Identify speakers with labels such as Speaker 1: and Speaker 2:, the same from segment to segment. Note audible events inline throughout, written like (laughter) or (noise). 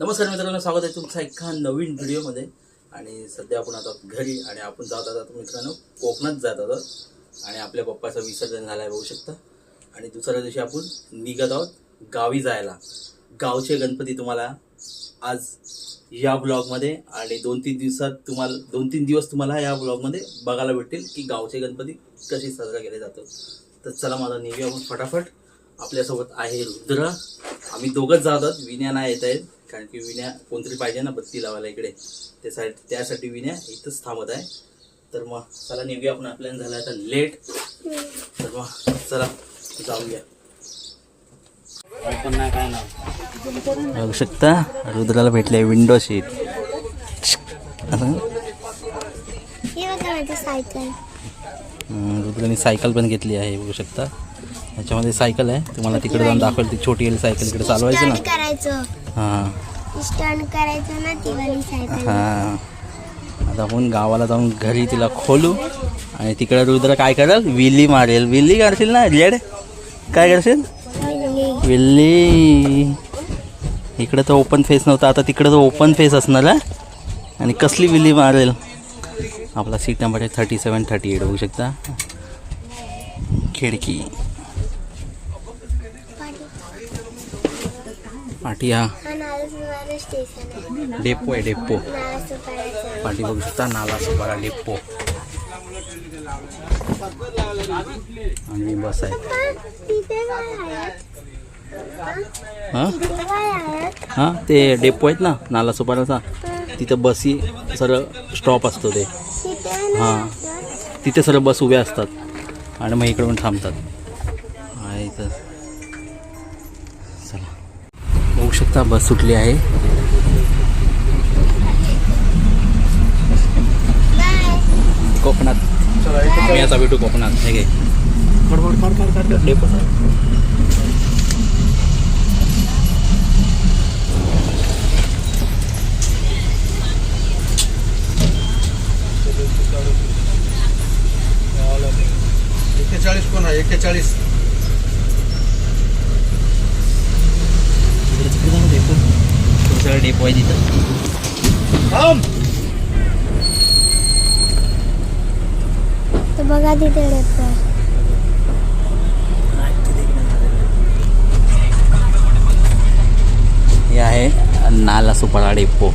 Speaker 1: नमस्कार मित्रांनो स्वागत आहे तुमचा एका नवीन व्हिडिओमध्ये. आणि सध्या आपण आता घरी आणि आपण जात आहोत मित्रांनो कोकणात जात आहोत. आणि आपल्या पप्पाचं विसर्जन झालं आहे बघू शकता. आणि दुसऱ्या दिवशी आपण निघत आहोत गावी जायला. गावचे गणपती तुम्हाला आज या ब्लॉगमध्ये आणि दोन तीन दिवसात तुम्हाला दोन तीन दिवस तुम्हाला या ब्लॉगमध्ये बघायला भेटतील की गावचे गणपती कसे साजरा केले जातो तर चला माझा निघूया आपण फटाफट. आपल्यासोबत आहे रुद्र. आम्ही दोघंच जात आहोत. विण्या नाही येत आहेत. कारण की विण्या कोणतरी पाहिजे ना बत्ती लावायला इकडे. त्यासाठी त्यासाठी विण्या इथंच थांबत आहे. तर मग चला निघूया आपण. आपल्याला झालं आता लेट तर मग चला जाऊया बघू शकता रुद्राला भेटले विंडो सीट रुद्राने सायकल पण घेतली आहे बघू शकता. याच्यामध्ये सायकल आहे. तुम्हाला तिकडे जाऊन दाखवेल ती छोटी वाली सायकल इकडे चालवायची ना.
Speaker 2: करायचं.
Speaker 1: हां.
Speaker 2: स्टंट करायचं ना ती वाली सायकल.
Speaker 1: हां. आता आपण गावाला जाऊन घरी तिला खोलू आणि तिकडे रुद्र काय करेल? विल्ली मारेल. विल्ली काढशील ना? रेड? काय करशील? विल्ली इकडे तर ओपन फेस नव्हता आता तिकडे तर ओपन फेस असणार आहे. आणि कसली विल्ली मारेल? आपला सीट नंबर आहे थर्टी सेवन थर्टी एट बघू शकता. खिडकी. पाटिया हा डेपो आहे डेपो.
Speaker 2: पाटी
Speaker 1: पाठी बघू शकता नाला सुपारा डेपो. आणि बस आहे. हां? हां ते डेपो आहेत ना नाला सुपाराचा. तिथं बसी सरळ स्टॉप असतो ते. हां. तिथे सरळ बस उभ्या असतात. आणि मग इकडे पण थांबतात. वाजता बस सुटली आहे. कोकणात. मी आता भेटू कोकणात. हे घे.
Speaker 3: एक्केचाळीस कोण आहे एक्केचाळीस
Speaker 1: डेपो तुमच्याकडे डेपो आहे तिथं.
Speaker 2: तर बघा तिथे डेपो
Speaker 1: हे आहे नाला सुपारा डेपो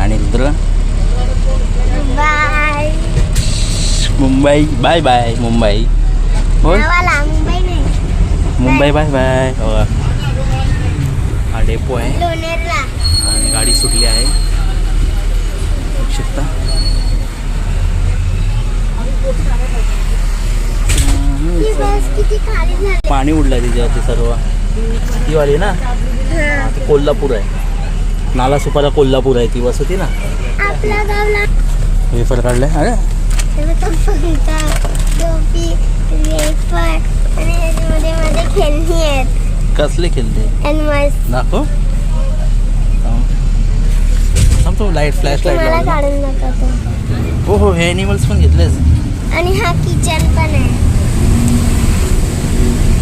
Speaker 1: आणि
Speaker 2: bye
Speaker 1: Mumbai. Bye bye Mumbai.
Speaker 2: नावाला मुंबई
Speaker 1: बाय बाय हो. हा डेपो आहे. आणि गाडी सुटली आहे. बघू शकता. पाणी उडलं तिच्यावरती सर्व. ती वाली ना. ती कोल्हापूर आहे. नाला सुपारा कोल्हापूर आहे ती बस होती ना वेफर काढलाय अरे.
Speaker 2: तेव्हा तो पंखा टोपी वेफर आणि याच्यामध्ये मध्ये खेळणी आहेत
Speaker 1: कसले खेळते
Speaker 2: आणि मस्त
Speaker 1: दाखव थांबतो लाइट फ्लॅश लाइट
Speaker 2: मला काढून नका तो
Speaker 1: हो हो हे ॲनिमल्स पण घेतलेस
Speaker 2: आणि हा किचन पण आहे.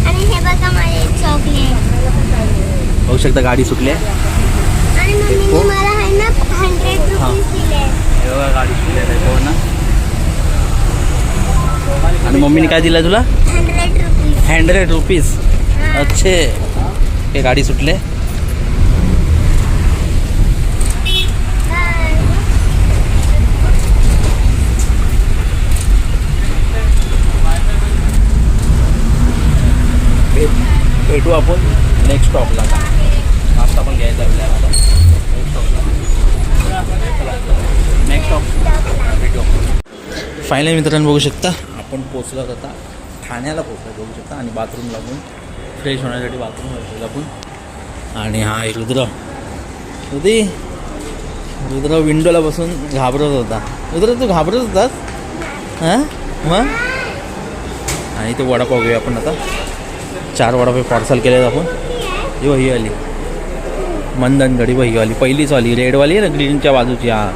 Speaker 2: आणि हे बघा माझे चॉकलेट
Speaker 1: बघू शकता गाडी सुटली आहे.
Speaker 2: आणि मम्मीने मला आहे ना हंड्रेड
Speaker 1: हा.
Speaker 2: रुपीज दिले.
Speaker 1: हे बघा गाडी सुटली आहे हो ना. आणि मम्मीने काय दिलं तुला?
Speaker 2: हंड्रेड रुपीज
Speaker 1: हंड्रेड रुपीज अच्छे. हे गाडी सुटले भेट भेटू आपण नेक्स्ट स्टॉपला नाश्ता पण घ्यायचा आहे आपल्याला आता. नेक्स्ट स्टॉप भेटू फायनल मित्रांनो बघू शकता आपण पोचलो आता. ठाण्याला पोचलं बघू शकता आणि बाथरूम लागून फ्रेश होण्यासाठी बाथरूम लागून आपण. आणि हा आहे रुद्र. रुदी. रुद्र विंडोला बसून घाबरत होता. रुद्र तू घाबरत होतास? हां? मग? आणि ते वडापाव घेऊया आपण आता. चार वडापाव पार्सल केले आपण. ही वहीवाली आली मंदनगडी ही वाली. पहिलीच वाली. रेडवाली आहे ना ग्रीनच्या बाजूची? हां.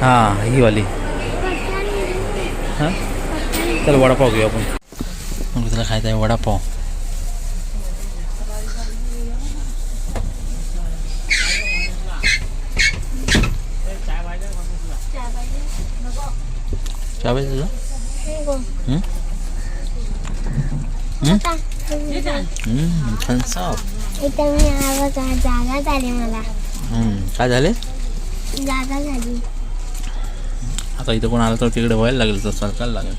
Speaker 1: हां ही वाली. हां? चल वडापाव घेऊ आपण. मग तुला खायचं आहे वडापाव. काय पाहिजे
Speaker 2: तुला?
Speaker 1: हम्म, thumbs up.
Speaker 2: इथं मी बघा जागा झाली मला.
Speaker 1: हम्म, काय झाले?
Speaker 2: जागा झाली.
Speaker 1: आता इथं कोण आलं तर तिकडे व्हायला लागेल तर सरकायला लागेल.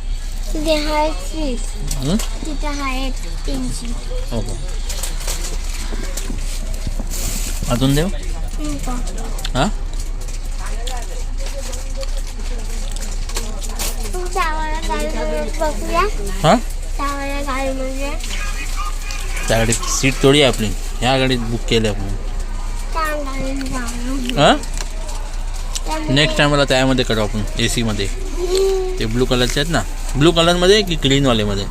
Speaker 2: तिथे आहे सीट.
Speaker 1: हं?
Speaker 2: तिथे आहे तीनशे.
Speaker 1: हो हो अजून देऊ? हां?
Speaker 2: चावळ्या गाडीमध्ये बघूया.
Speaker 1: हां?
Speaker 2: चावळ्या गाडीमध्ये
Speaker 1: त्या गाडीत सीट तोडी आहे आपली. ह्या गाडीत बुक केली आपण. हां? नेक्स्ट टायमाला त्यामध्ये करू आपण ए सीमध्ये ते ब्लू कलरचे आहेत ना. ब्लू कलरमध्ये की ग्रीनवालेमध्ये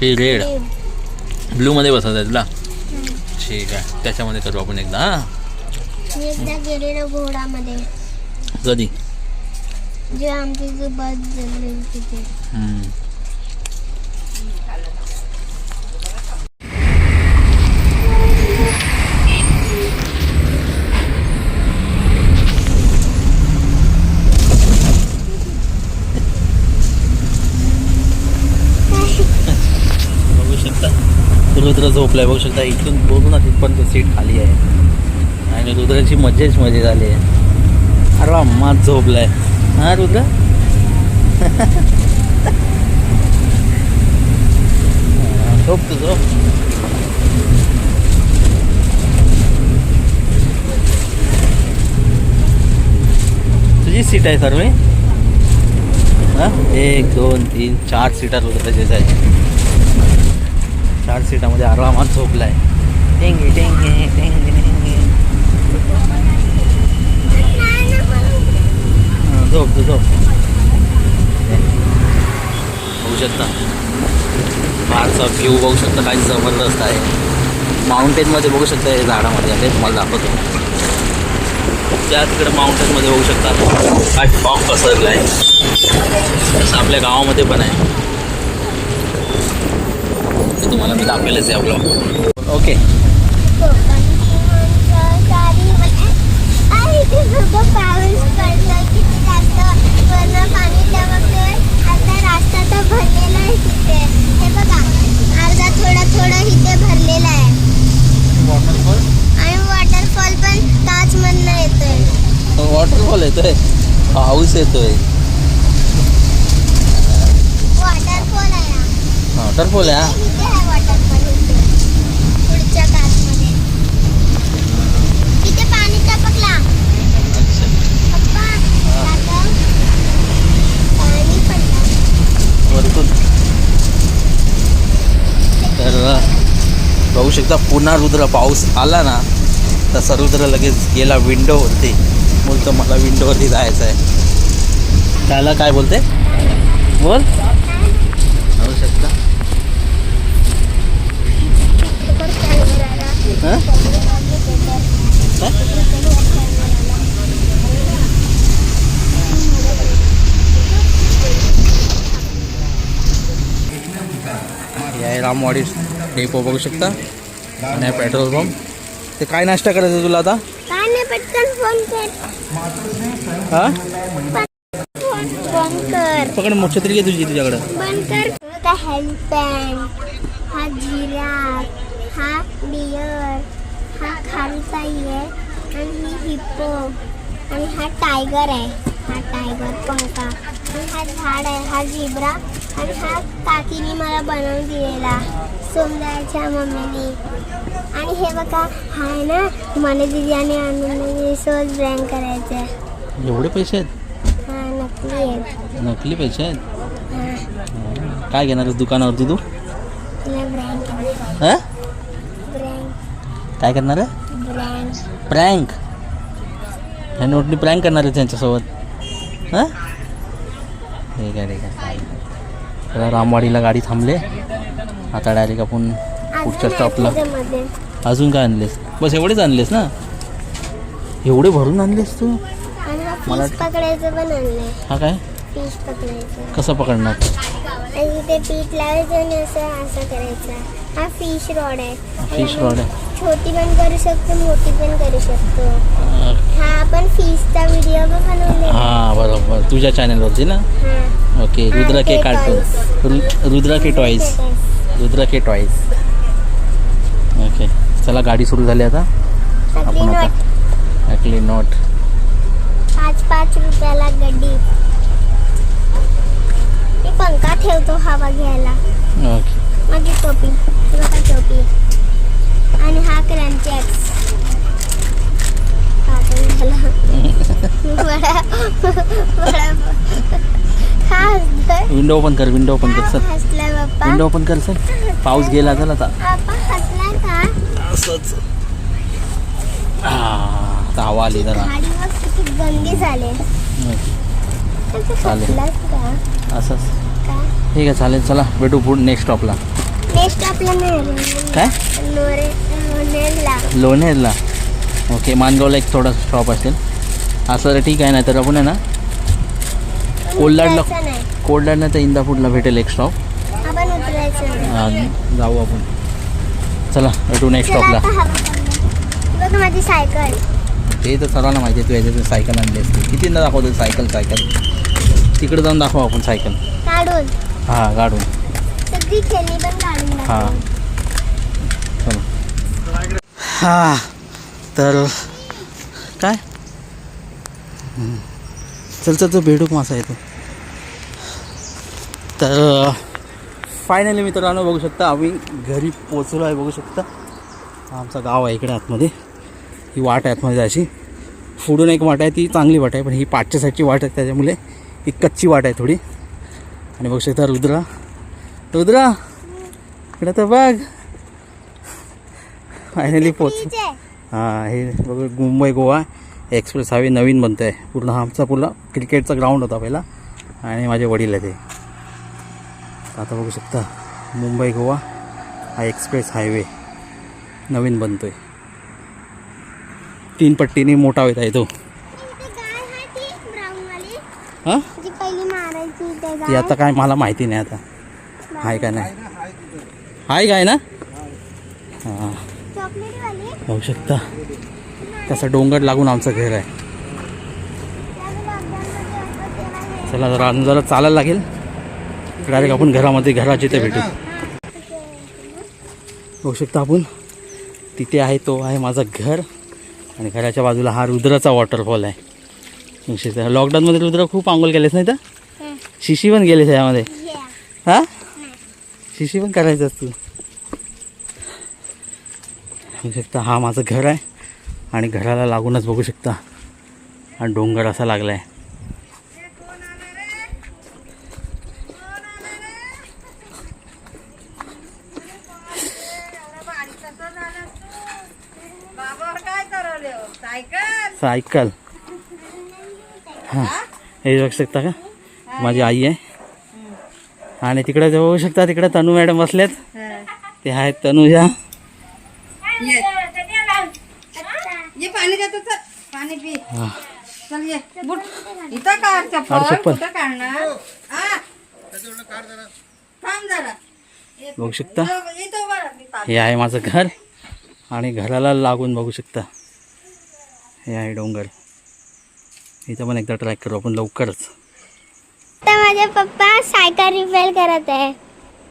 Speaker 1: ते रेड ब्लूमध्ये बसत आहेत ना? ठीक आहे. त्याच्यामध्ये करू आपण एकदा हां?
Speaker 2: घोडामध्ये.
Speaker 1: कधी?
Speaker 2: जे आमची बस तिथे
Speaker 1: हम्म. बघू शकता रुद्र झोपलाय. बघू शकता इथून बघू ना तिथपर्यंत सीट खाली आहे. आणि रुद्राची मजेच मजे झाली आहे. अरे मात झोपलाय. हा रुद्र? (laughs) झोप तू झोप. तुझी सीट आहे सर्व? हां? एक दोन तीन चार सीटात रुद्राचेच आहेत. चार सीटामध्ये आरामात झोपलाय. टेंगे टेंगे टेंगे टेंगे झोप झोप. बघू शकता. बाहेरचा व्ह्यू बघू शकता काही जबरदस्त आहे. माउंटेनमध्ये बघू शकता हे झाडामध्ये आले तुम्हाला दाखवतो. त्या तिकडे माउंटेनमध्ये बघू शकता. काय पाऊस पसरला आहे तसं आपल्या गावामध्ये पण आहे. ते तुम्हाला मी दाखवेलच आहे आपलं ओके
Speaker 2: पाऊस पडला किती जास्त वरनं पाणी टपकतंय आता रस्ता तर भरलेला आहे तिथे हे. बघा अर्धा थोडा थोडा इथे भरलेला आहे आणि वॉटरफॉल पण ताजमधनं येतोय
Speaker 1: वॉटरफॉल येतोय पाऊस येतोय
Speaker 2: वॉटरफॉल आहे हा.
Speaker 1: वॉटरफॉल आहे हा.
Speaker 2: इथे आहे वॉटरफॉल इथे पुढच्या काचमध्ये इथे पाणी टपकला पप्पा दादा पाणी पडलं
Speaker 1: वरतून तर बघू शकता पुन्हा रुद्र पाऊस आला ना तसा रुद्र लगेच गेला विंडोवरती बोलतो मला विंडोवरती जायचं आहे. त्याला काय बोलते? बोल. पाहू शकता. हे? रामवाडी डेपो बघू शकता. आहे पेट्रोल पंप. ते काय नाश्ता करायचं तुला आता?
Speaker 2: काय नाही पटकन फोन कर.
Speaker 1: हां?
Speaker 2: फोन फोन कर.
Speaker 1: पकड मग छत्री घे तुझी तुझ्याकडं.
Speaker 2: कर. हा हा जिराफ हा हा आहे आणि ही हिप्पो आणि हा टायगर आहे. हा टायगर पंखा आणि हा झाड आहे हा झिब्रा आणि हा काकीने मला बनवून दिलेला. सोमदाच्या मम्मीने. आणि हे बघा हा आहे ना मला दिदीने आणून दिली, सहज ब्रँड करायचं आहे
Speaker 1: एवढे पैसे आहेत?
Speaker 2: हा नकली आहे
Speaker 1: नकली पैसे आहेत?
Speaker 2: हा.
Speaker 1: काय घेणार आहेस दुकानावरती तू
Speaker 2: तुला
Speaker 1: हां?
Speaker 2: ब्रँड
Speaker 1: काय करणार आहे? प्रँक ह्या नोटनी प्रँक करणार आहे त्यांच्यासोबत. हां? ठीक आहे ठीक आहे तर रामवाडीला गाडी थांबले. आता डायरेक्ट आपण पुढच्या स्टॉपला अजून काय आणलेस? बस एवढेच आणलेस ना? एवढे भरून आणलेस तू? मला-
Speaker 2: फिश पकडायचं पण आणलंय.
Speaker 1: हा काय?
Speaker 2: फिश पकडायचं.
Speaker 1: कसं पकडणार?
Speaker 2: आणि ते पीठ लावायचं आणि असं असं करायचं. हा फिश रॉड आहे.
Speaker 1: फिश रॉड आहे.
Speaker 2: छोटी पण करू शकतो मोठी पण करू शकतो. हा आपण फिशचा व्हिडिओ पण बनवले
Speaker 1: हां बरोबर. तुझ्या चॅनलवरती ना? ओके रुद्र के कार्टून रुद्र के टॉईज रुद्र के टॉईज ओके चला गाडी सुरू झाली आता. आपण आता
Speaker 2: नोट
Speaker 1: ॲक्ली नॉट
Speaker 2: पाच पाच रुपयाला गड्डी. मी पंखा ठेवतो हवा घ्यायला.
Speaker 1: ओके
Speaker 2: माझी टोपी. बघा टोपी? आणि हा क्रंचेक्स कार्टून झाला. (laughs)
Speaker 1: विंडो ओपन कर विंडो ओपन कर सर विंडो ओपन कर सर पाऊस गेला चल आता. असंच हवा आली जरा. चालेल. असंच. ठीक आहे चालेल. चला भेटू पुढे नेक्स्ट स्टॉपला काय? लोणेरला. ओके मानगावला एक थोडा स्टॉप असेल. असं ठीक आहे ना तर आपण आहे ना कोल्हाडला
Speaker 2: उतरायचं नाही.
Speaker 1: कोल्हाड नाही तर इंदापूरला भेटेल एक स्टॉप जाऊ आपण. चला भेटू नेक्स्ट स्टॉपला
Speaker 2: माझी सायकल
Speaker 1: ते तर सर्वांना माहिती आहे तू याच्यातून सायकल आणली असते. कितींदा दाखवतो सायकल सायकल तिकडे जाऊन दाखव आपण सायकल हां गाडून हां. हां तर काय. चल चल तो बेडूक मासा येतो तर फायनली मित्रांनो बघू शकता आम्ही घरी पोचलो आहे बघू शकता. आमचा गाव आहे इकडे आतमध्ये. ही वाट आहे आतमध्ये जायची पुढून एक वाट आहे ती चांगली वाट आहे पण ही पाठच्या साईडची वाट आहे त्याच्यामुळे ही कच्ची वाट आहे थोडी. आणि बघू शकता रुद्रा. रुद्रा! इकडे तर बघ. फायनली पोच. हां हे बघ मुंबई गोवा. एक्सप्रेस हायवे नवीन बनतो आहे पूर्ण हा आमचा पूर्ण क्रिकेटचा ग्राउंड होता पहिला. आणि माझे वडील आहे ते. आता बघू शकता मुंबई गोवा हा एक्सप्रेस हायवे नवीन बनतो आहे तीन पट्टीने मोठा होता आहे तो.
Speaker 2: ती.
Speaker 1: हां? आता काय मला माहिती नाही आता. आहे का नाही? आहे काय ना? हां. बघू शकता. तसं डोंगर लागून आमचं घर आहे. चला जरा अजून जरा चालायला लागेल. डायरेक्ट आपण घरामध्ये घराची इथे भेटू. बघू शकता आपण तिथे आहे तो आहे माझं घर आणि घराच्या बाजूला हा रुद्राचा वॉटरफॉल आहे. लॉकडाऊनमध्ये रुद्र खूप आंघोळ केलेस नाही तर? शिशी पण गेलेस यामध्ये. हां? शिशी पण करायचं तू बघू शकता हा माझं घर आहे. आणि घराला लागूनच बघू शकता. हा डोंगर असा लागला आहे सायकल. हां. हे बघू शकता का? माझी आई आहे. आणि तिकडे बघू शकता तिकडे तनू मॅडम बसल्यात ते आहेत तनुजा
Speaker 4: ये पाणी देतो चल पाणी पी.
Speaker 1: हा.
Speaker 4: चल ये. बुट. इथं काढ
Speaker 1: काढ
Speaker 4: चप्पल
Speaker 1: चप्पल.
Speaker 4: कुठं काढणार? आ? थांब जरा.
Speaker 1: बघू शकता.
Speaker 4: इथं- इथं उभा राहा, मी पाहते.
Speaker 1: हे आहे माझं घर आणि घराला लागून बघू शकता. हे आहे डोंगर. इथं पण एकदा ट्रॅक करू आपण लवकरच.
Speaker 2: आता माझे पप्पा सायकल रिपेअर करत आहे.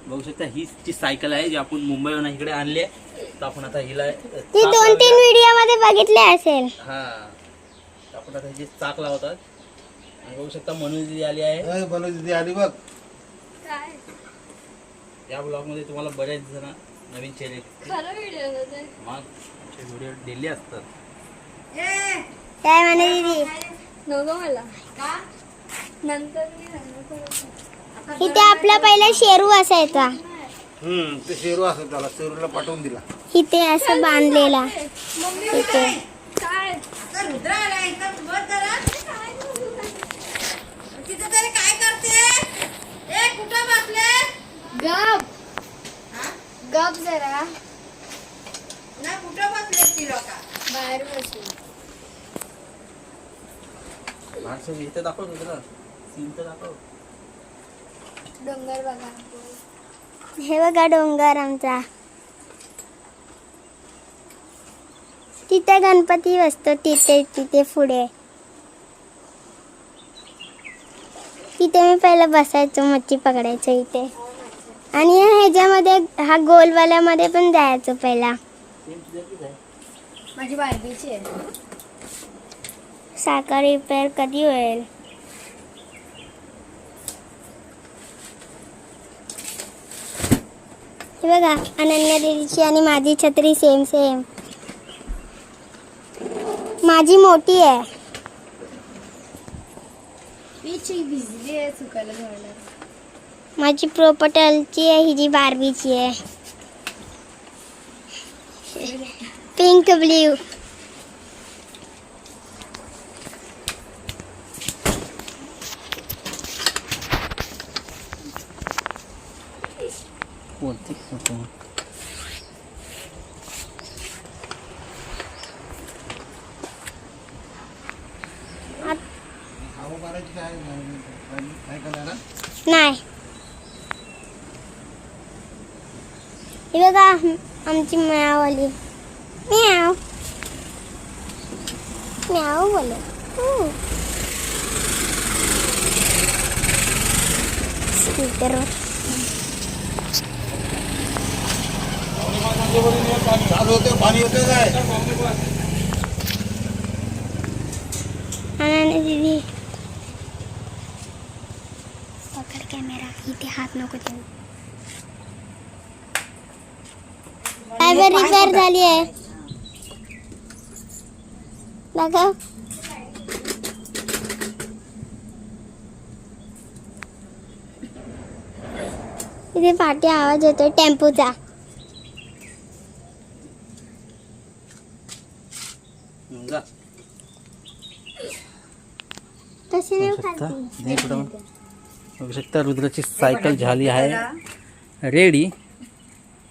Speaker 1: बघू शकता हीच ती सायकल आहे जी आपण मुंबईवरून इकडे आणली आहे तर आपण आता हिला
Speaker 2: ती दोन तीन व्हिडिओमध्ये बघितले असेल.
Speaker 1: हा. तर आपण आता हिची चाक लावतात. आणि बघू शकता जी आली आहे.
Speaker 3: आली बघ.
Speaker 1: या ब्लॉगमध्ये तुम्हाला बरेच जण नवीन चेहरे मग आमचे व्हिडिओ डेली असतात.
Speaker 4: ए,
Speaker 2: काय म्हणे दीदी? इथे आपला पहिला शेरू असायचा.
Speaker 3: हम्म ते शेरू असत त्याला शेरूला पाठवून दिला.
Speaker 2: इथे असं बांधलेला. इथे.
Speaker 4: आता रुद्र आला इथं उभं करा. तिथं तरी काय करते? ए कुठं बसले?
Speaker 2: गप. गप जरा.
Speaker 4: ना कुठं बसले ती लोक?
Speaker 2: बाहेर बसून
Speaker 1: माणसं इथे दाखव तुला सीन तर दाखव.
Speaker 2: डोंगर बघा. हे बघा डोंगर आमचा. तिथे गणपती बसतो तिथे तिथे पुढे. तिथे मी पहिलं बसायचो मच्छी पकडायचो इथे. आणि ह्याच्यामध्ये हा गोलवाल्यामध्ये पण जायचो पहिला.
Speaker 4: माझी बायबीची आहे.
Speaker 2: साखर रिपेअर कधी होईल? बघा अनन्या दीदीची आणि माझी छत्री सेम सेम माझी मोठी आहे.
Speaker 4: पीची भिजली आहे सुकायला घालणार
Speaker 2: माझी प्रोपटलची आहे ही जी बार्बीची आहे. Pink blue.
Speaker 1: कोणती
Speaker 2: नाही हे बघा आमची म्यावली म्याव म्याव बोल स्पीकर
Speaker 3: चालू होते पाणी होते काय
Speaker 2: अनन्या दीदी। पकड कॅमेरा इथे हात नको ठेवू फायबर रिपेअर झाली आहे. दाखव इथे पाठी आवाज येतोय. टेम्पोचा.
Speaker 1: बघू शकता. रुद्राची सायकल झाली आहे. रेडी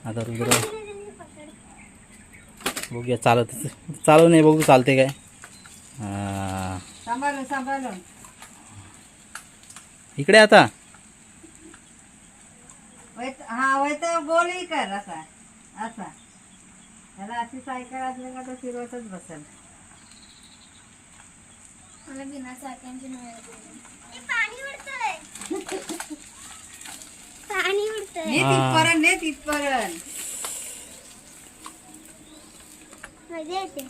Speaker 1: आता रुद्र बघूया चालत चालू नाही बघू चालते काय. हा.
Speaker 4: सांभाळून सांभाळून.
Speaker 1: इकडे आता.
Speaker 4: हा वैत गोलही कर असा. असा. त्याला अशी सायकल असली का तो फिरवतच बसेल.
Speaker 2: मला बिना चाकांची पाणी उडतंय. पाणी उडतंय.
Speaker 4: ने तिथपर्यंत ने तिथपर्यंत
Speaker 2: मजा येते?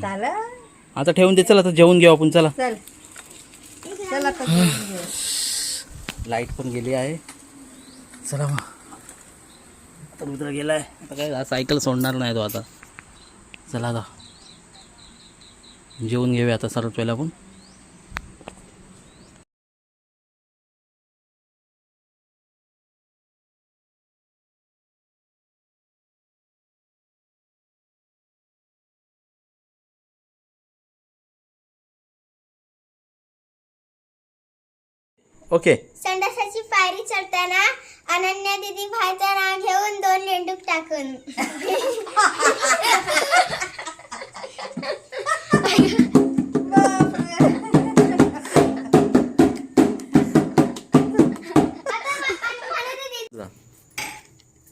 Speaker 2: चालत
Speaker 1: आता ठेवून दे चल आता जेवून घेऊ आपण चला.
Speaker 4: चल. चल आता जेवून घेऊ.
Speaker 1: लाइट पण गेली आहे. चला मग. आता रुद्र गेलाय. आता काय हा सायकल सोडणार नाही तो आता. चला आता. जेवून घेऊया आता सर्वात पहिला आपण. ओके.
Speaker 2: संडासाची पायरी चढताना अनन्या दिदी भाईचं नाव घेऊन दोन लेंडूक टाकून.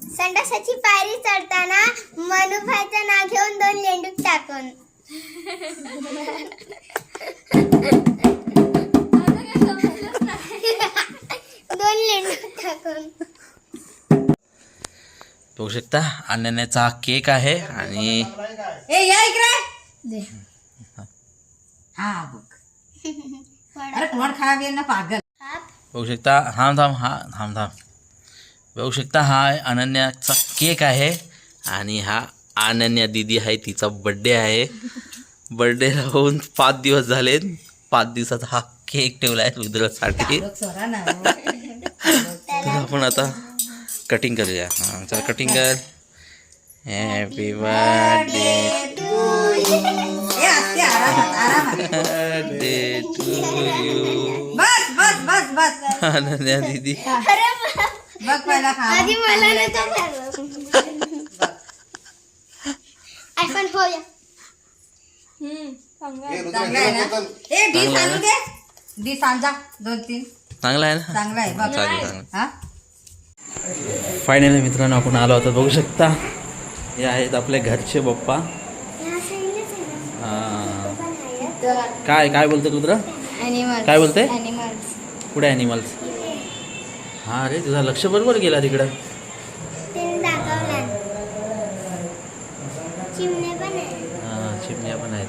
Speaker 2: संडासाची पायरी चढताना मनुभाईचं नाव घेऊन दोन लेंडूक टाकून.
Speaker 1: शकता आणण्याचा केक आहे आणि
Speaker 4: ए या इकडे. हा बघ. अरे तोंड खराब येईल ना पागल.
Speaker 1: बघू शकता थांब थांब हा थांब थांब. बघू शकता हा अनन्याचा केक आहे आणि हा अनन्या दिदी आहे तिचा बड्डे आहे. बड्डेला होऊन पाच दिवस झाले पाच दिवसात हा केक ठेवला आहे रुद्रासाठी
Speaker 4: ना
Speaker 1: तर आपण आता कटिंग करूया. हां चला कटिंग कर. हॅपी बर्थडे
Speaker 4: ए असते आरामात आरामात
Speaker 1: बर्थडे टू यू
Speaker 4: बस बस बस बस
Speaker 1: अनन्या दिदी
Speaker 4: बघ पहिला खा
Speaker 2: आधी मला नव्हतं आयफोन होया
Speaker 4: चांगला आहे ना ए डिश आणू दे डिश आणजा दोन तीन
Speaker 1: चांगला आहे ना
Speaker 4: चांगला आहे बघ
Speaker 1: चांगलं चांगलं
Speaker 4: हा
Speaker 1: फायनली मित्रांनो आपण आलो होतो बघू शकता हे आहेत आपले घरचे पप्पा. हा. काय काय बोलतो
Speaker 2: ॲनिमल्स
Speaker 1: काय बोलते? कुठे ॲनिमल्स हा रे तुझा लक्ष बरोबर गेला तिकडं. हा चिमण्या पण आहेत.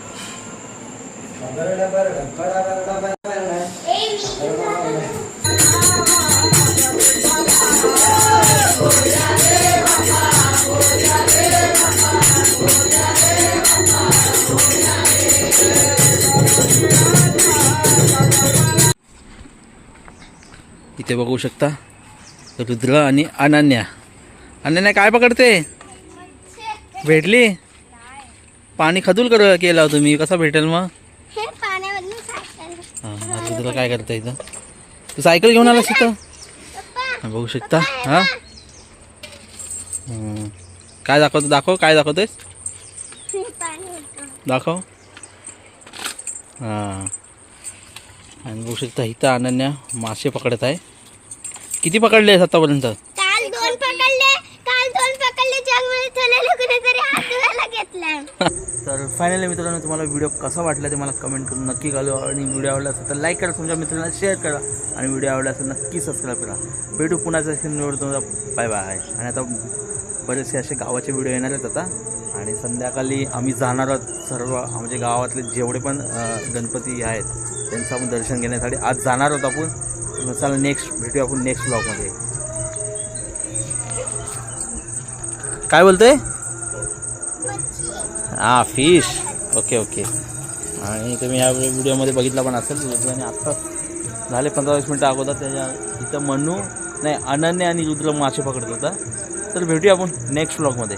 Speaker 1: इथे बघू शकता. रुद्र आणि अनन्या. अनन्या काय पकडते? भेटली? पाणी खदूल कर केला तुम्ही कसा भेटेल मग?
Speaker 2: हे
Speaker 1: हा रुद्र काय करतं इथं? तू सायकल घेऊन आलास इथं? बघू शकता. हा. काय दाखवतो? दाखव. काय
Speaker 2: होतं.
Speaker 1: दाखव. हां. आणि बघू शकता इथं अनन्या मासे पकडत आहे. किती पकडले आहेत आतापर्यंत
Speaker 2: काल दोन पकडले काल दोन पकडले ज्यामुळे ठेवलेले कुणीतरी हात धुवायला घेतला.
Speaker 1: तर फायनली मित्रांनो तुम्हाला व्हिडिओ कसा वाटला ते मला कमेंट करून नक्की घालू आणि व्हिडिओ आवडला असेल तर लाईक करा तुमच्या मित्रांना शेअर करा. आणि व्हिडिओ आवडला असेल नक्की सबस्क्राईब करा. भेटू पुन्हा निवडतो बाय बाय आणि आता बरेचसे असे गावाचे व्हिडिओ येणार आहेत आता. आणि संध्याकाळी आम्ही जाणार आहोत सर्व म्हणजे गावातले जेवढे पण गणपती आहेत त्यांचं आपण दर्शन घेण्यासाठी आज जाणार आहोत आपण. चला नेक्स्ट भेटूया आपण नेक्स्ट ब्लॉगमध्ये काय बोलतोय? हां फिश ओके ओके आणि तुम्ही या व्हिडिओमध्ये बघितला पण असेल आणि आत्ता झाले पंधरा वीस मिनटं अगोदर त्याच्या इथं मनू नाही अनन्य आणि रुद्र मासे पकडत होता. तर भेटूया आपण नेक्स्ट ब्लॉगमध्ये